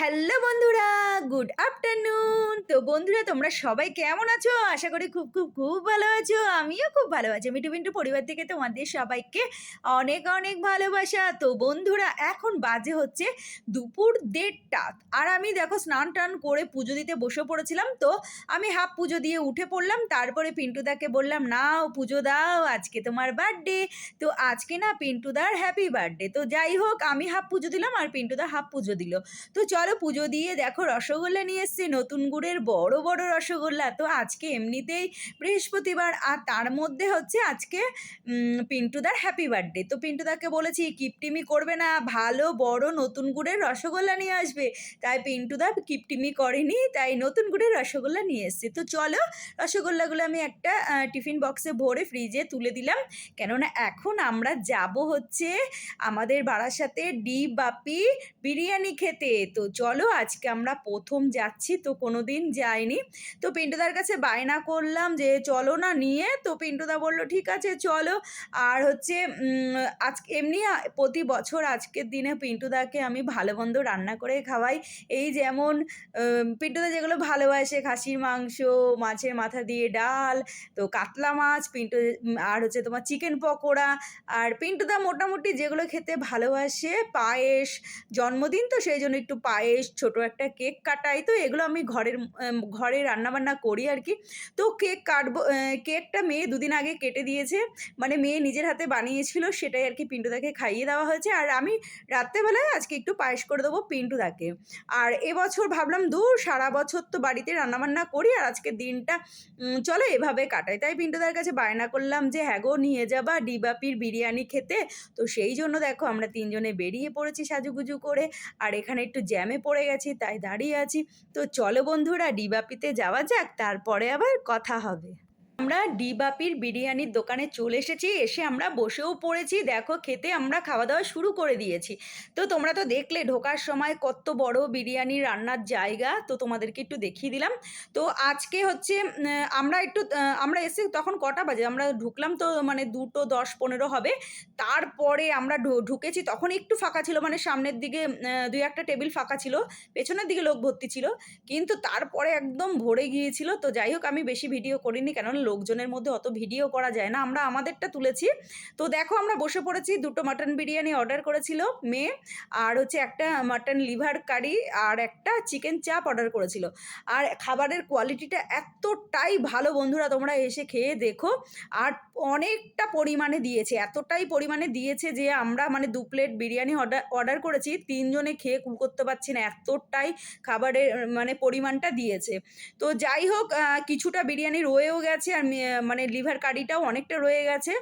Hello বন্ধুরা, good afternoon. তো বন্ধুরা, তোমরা সবাই কেমন আছো? আশা করি খুব খুব খুব ভালো আছো। আমিও খুব ভালো আছি। মিটু মিন্টু পরিবার থেকে তোমাদের সবাইকে অনেক অনেক ভালোবাসা। তো বন্ধুরা, এখন বাজে হচ্ছে দুপুর দেড়টা। আর আমি দেখো স্নান টান করে পুজো দিতে বসে পড়েছিলাম। তো আমি হাফ পুজো দিয়ে উঠে পড়লাম। তারপরে পিন্টুদাকে বললাম, নাও পুজো দাও, আজকে তোমার বার্থডে। তো আজকে না পিন্টুদার হ্যাপি বার্থডে। তো যাই হোক, আমি হাফ পুজো দিলাম আর পিন্টুদা হাফ পুজো দিল। তো চলো পুজো দিয়ে দেখো রসগোল্লা নিয়ে এসছে। নতুন গুড়ের বড় বড় রসগোল্লা। তো আজকে এমনিতেই বৃহস্পতিবার, আর তার মধ্যে হচ্ছে আজকে পিন্টুদার হ্যাপি বার্থডে তো পিন্টুদাকে বলেছি, কিপটিমি করবে না, ভালো, বড়, নতুন গুড়ের রসগোল্লা নিয়ে আসবে। তাই পিন্টুদা কিপটিমি করেনি, তাই নতুন গুড়ের রসগোল্লা নিয়ে এসছে। তো চলো, রসগোল্লাগুলো আমি একটা টিফিন বক্সে ভরে ফ্রিজে তুলে দিলাম। কেননা এখন আমরা যাব হচ্ছে আমাদের বাড়ার সাথে ডি বাপি বিরিয়ানি খেতে। তো চলো, আজকে আমরা প্রথম যাচ্ছি, তো কোনো দিন যাইনি। তো পিন্টুদার কাছে বায়না করলাম যে, চলো না, নিয়ে তো পিন্টুদা বলল, ঠিক আছে, চলো। আর হচ্ছে আজকে এমনি প্রতি বছর আজকের দিনে পিন্টুদাকে আমি ভালো মন্দ রান্না করে খাওয়াই। এই যেমন পিন্টুদা যেগুলো ভালোবাসে, খাসির মাংস, মাছের মাথা দিয়ে ডাল, তো কাতলা মাছ, পিন্টু আর হচ্ছে তোমার চিকেন পকোড়া। আর পিন্টুদা মোটামুটি যেগুলো খেতে ভালোবাসে, পায়েস, জন্মদিন তো সেই জন্য একটু পায়েস, ছোট একটা কেক কাটাই, তো এগুলো আমি ঘরের ঘরে রান্নাবান্না করি আর কি। তো কেক কাটবো কেকটা মেয়ে দুদিন আগে কেটে দিয়েছে। মানে মেয়ে নিজের হাতে বানিয়েছিল, সেটাই আর কি পিন্টুদাকে খাইয়ে দেওয়া হয়েছে। আর আমি রাত্রেবেলায় আজকে একটু পায়েস করে দেবো পিন্টুদাকে। আর এবছর ভাবলাম দূর, সারা বছর তো বাড়িতে রান্নাবান্না করি, আর আজকে দিনটা চলে এভাবে কাটাই। তাই পিন্টুদার কাছে বায়না করলাম যে হ্যাঁ গো, নিয়ে যাবা ডিবাপির বিরিয়ানি খেতে। তো সেই জন্য দেখো আমরা তিনজনে বেরিয়ে পড়েছি সাজুগুজু করে, আর এখানে একটু জ্যামে পড়ে গেছি, তাই দাঁড়িয়ে আছি। তো চলো বন্ধুরা, ডিবাপিতে যাওয়া যাক, তারপরে আবার কথা হবে। আমরা ডিবাপির বিরিয়ানির দোকানে চলে এসেছি, এসে আমরা বসেও পড়েছি। দেখো, খেতে আমরা খাওয়া দাওয়া শুরু করে দিয়েছি। তো তোমরা তো দেখলে, ঢোকার সময় কত বড় বিরিয়ানি রান্নার জায়গা। তো তোমাদেরকে একটু দেখিয়ে দিলাম। তো আজকে হচ্ছে আমরা একটু আমরা এসে তখন কটা বাজে? আমরা ঢুকলাম তো মানে দুটো দশ পনেরো হবে। তারপরে আমরা ঢুকেছি। তখন একটু ফাঁকা ছিল মানে সামনের দিকে দুই একটা টেবিল ফাঁকা ছিল। পেছনের দিকে লোক ভর্তি ছিল। কিন্তু তারপরে একদম ভরে গিয়েছিল। তো যাই হোক, আমি বেশি ভিডিও করিনি, কেননা লোকজনের মধ্যে অত ভিডিও করা যায় না, আমরা আমাদেরটা তুলেছি। তো দেখো আমরা বসে পড়েছি, দুটো মাটন বিরিয়ানি অর্ডার করেছিল মেয়ে, আর হচ্ছে একটা মাটন লিভার কারি আর একটা চিকেন চাপ অর্ডার করেছিল। আর খাবারের কোয়ালিটিটা এতটাই ভালো বন্ধুরা, তোমরা এসে খেয়ে দেখো, আর অনেকটা পরিমাণে দিয়েছে, এতটাই পরিমাণে দিয়েছে যে আমরা মানে দু প্লেট বিরিয়ানি অর্ডার অর্ডার করেছি, তিনজনে খেয়ে কুল করতে পারছি না, এতটাই খাবারের মানে পরিমাণটা দিয়েছে। তো যাই হোক কিছুটা বিরিয়ানি রয়েও গেছে মি- মানে লিভার কারিটাও অনেকটা রয়ে গেছে।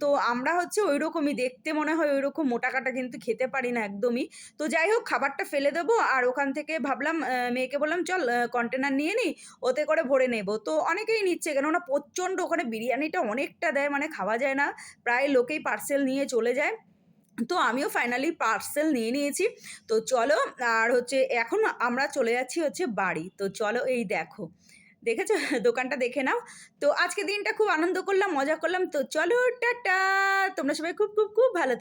তো আমরা হচ্ছে ওই রকমই দেখতে মনে হয় ওই রকম মোটা কাটা কিন্তু খেতে পারি না একদমই। তো যাই হোক, খাবারটা ফেলে দেবো আর ওখান থেকে ভাবলাম মেয়েকে বললাম, চল কন্টেনার নিয়ে নিই ওতে করে ভরে নেব। তো অনেকেই নিচ্ছে কেন কেননা প্রচণ্ড ওখানে বিরিয়ানিটা অনেকটা দেয় মানে খাওয়া যায় না। প্রায় লোকেই পার্সেল নিয়ে চলে যায়। তো আমিও ফাইনালি পার্সেল নিয়ে নিয়েছি। তো চলো, আর হচ্ছে এখন আমরা চলে যাচ্ছি হচ্ছে বাড়ি। তো চলো, এই দেখো। দেখেছ? দোকানটা দেখে নাও। তো আজকে দিনটা খুব আনন্দ করলাম, মজা করলাম। তো চলো, টাটা! তোমরা সবাই খুব খুব খুব ভালো।